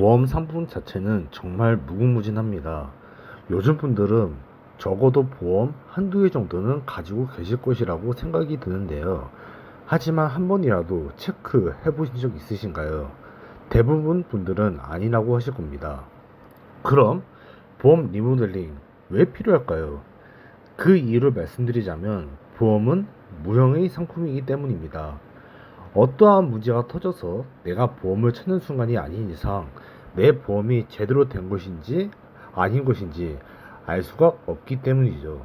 보험 상품 자체는 정말 무궁무진합니다. 요즘 분들은 적어도 보험 한두 개 정도는 가지고 계실 것이라고 생각이 드는데요. 하지만 한 번이라도 체크해 보신 적 있으신가요? 대부분 분들은 아니라고 하실 겁니다. 그럼 보험 리모델링 왜 필요할까요? 그 이유를 말씀드리자면 보험은 무형의 상품이기 때문입니다. 어떠한 문제가 터져서 내가 보험을 찾는 순간이 아닌 이상 내 보험이 제대로 된 것인지 아닌 것인지 알 수가 없기 때문이죠.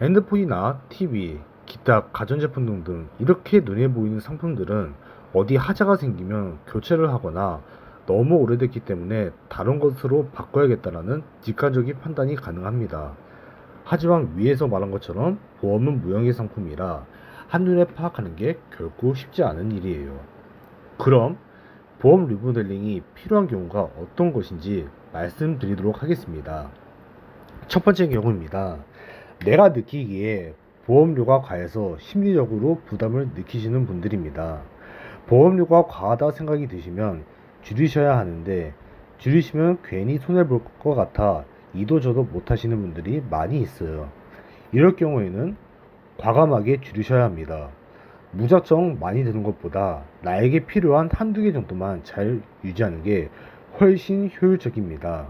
핸드폰이나 TV, 기타 가전제품 등등 이렇게 눈에 보이는 상품들은 어디 하자가 생기면 교체를 하거나 너무 오래됐기 때문에 다른 것으로 바꿔야겠다라는 직관적인 판단이 가능합니다. 하지만 위에서 말한 것처럼 보험은 무형의 상품이라 한눈에 파악하는 게 결코 쉽지 않은 일이에요. 그럼 보험 리모델링이 필요한 경우가 어떤 것인지 말씀드리도록 하겠습니다. 첫 번째 경우입니다. 내가 느끼기에 보험료가 과해서 심리적으로 부담을 느끼시는 분들입니다. 보험료가 과하다 생각이 드시면 줄이셔야 하는데 줄이시면 괜히 손해볼 것 같아 이도저도 못하시는 분들이 많이 있어요. 이럴 경우에는 과감하게 줄이셔야 합니다. 무작정 많이 드는 것보다 나에게 필요한 한두 개 정도만 잘 유지하는 게 훨씬 효율적입니다.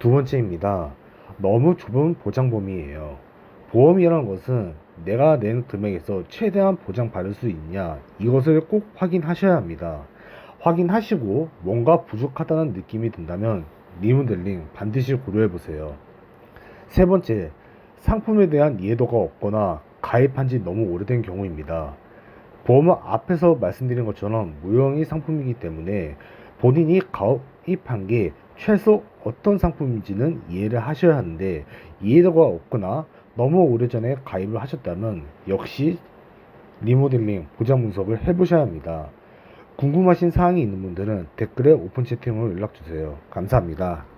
두 번째입니다. 너무 좁은 보장 범위예요. 보험이라는 것은 내가 낸 금액에서 최대한 보장받을 수 있냐 이것을 꼭 확인하셔야 합니다. 확인하시고 뭔가 부족하다는 느낌이 든다면 리모델링 반드시 고려해 보세요. 세 번째, 상품에 대한 이해도가 없거나 가입한 지 너무 오래된 경우입니다. 보험은 앞에서 말씀드린 것처럼 무형의 상품이기 때문에 본인이 가입한 게 최소 어떤 상품인지는 이해를 하셔야 하는데 이해도가 없거나 너무 오래전에 가입을 하셨다면 역시 리모델링 보장 분석을 해보셔야 합니다. 궁금하신 사항이 있는 분들은 댓글에 오픈 채팅으로 연락 주세요. 감사합니다.